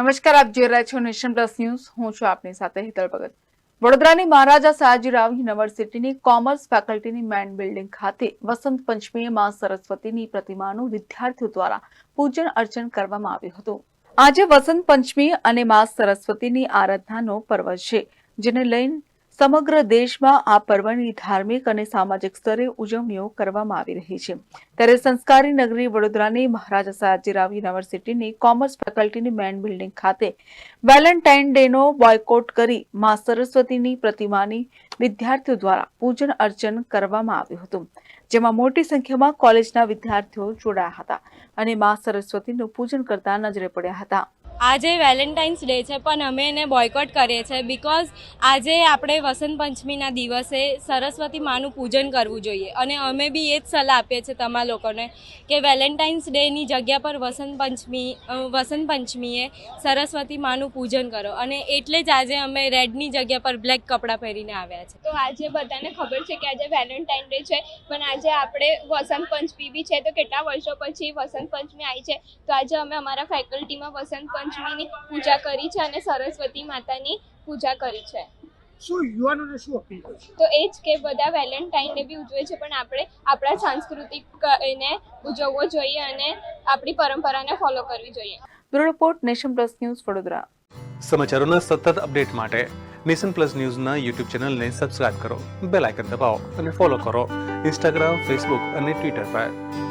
નમસ્કાર, આપ જોઈ રહ્યા છો નેશન પ્લસ ન્યૂઝ. હું છું આપની સાથે હિતલ ભગત. વડોદરાની મહારાજા સયાજીરાવ યુનિવર્સિટીની કોમર્સ ફેકલ્ટીની મેન બિલ્ડિંગ ખાતે વસંત પંચમીએ મા સરસ્વતીની પ્રતિમાનું વિદ્યાર્થીઓ દ્વારા પૂજન અર્ચન કરવામાં આવ્યું હતું. આજે વસંત પંચમી અને માં સરસ્વતીની આરાધનાનો પર્વ છે, જેને લઈને સમગ્ર દેશમાં આ પર્વની ધાર્મિક અને સામાજિક સ્તરે ઉજવણીઓ કરવામાં આવી રહી છે. ત્યારે સંસ્કારી નગરી વડોદરાની મહારાજા સયાજીરાવ યુનિવર્સિટીની કોમર્સ ફેકલ્ટીની મેન બિલ્ડિંગ ખાતે વેલેન્ટાઇન ડેનો બોયકોટ કરી મા સરસ્વતીની પ્રતિમાની વિદ્યાર્થીઓ દ્વારા પૂજન અર્ચન કરવામાં આવ્યું હતું. જેમાં મોટી સંખ્યામાં કોલેજના વિદ્યાર્થીઓ જોડાયા હતા અને મા સરસ્વતીનું પૂજન કરતા નજરે પડ્યા હતા. આજે વેલેન્ટાઇન્સ ડે છે, પણ અમે એને બોયકોટ કરીએ છીએ બિકોઝ આજે આપણે વસંત પંચમીના દિવસે સરસ્વતી માનું પૂજન કરવું જોઈએ અને અમે બી એ જ સલાહ આપીએ છીએ તમારા લોકોને કે વેલેન્ટાઇન્સ ડેની જગ્યા પર વસંત પંચમી વસંત પંચમીએ સરસ્વતી માનું પૂજન કરો અને એટલે જ આજે અમે રેડની જગ્યા પર બ્લેક કપડાં પહેરીને આવ્યા છે. તો આજે બધાને ખબર છે કે આજે વેલેન્ટાઇન ડે છે, પણ આજે આપણે વસંત પંચમી બી છે, તો કેટલા વર્ષો પછી વસંત પંચમી આવી છે, તો આજે અમે અમારા ફેકલ્ટીમાં વસંત પંચમીની પૂજા કરી છે અને સરસ્વતી માતાની પૂજા કરી છે. શું યુવાનોને શું અપીલ કરશે તો એ જ કે બધા વેલેન્ટાઇન ડે બી ઉજવે છે પણ આપણે આપણા સાંસ્કૃતિક એને ઉજવવો જોઈએ અને આપણી પરંપરાને ફોલો કરવી જોઈએ. Bureau report nation plus news Vadodara. સમાચારોના સતત અપડેટ માટે નેશન પ્લસ ન્યૂઝના યુટ્યુબ ચેનલને સબસ્ક્રાઇબ કરો બેલ આઇકન દબાવો અને ફોલો કરો ઇન્સ્ટાગ્રામ ફેસબુક અને ટ્વિટર પર.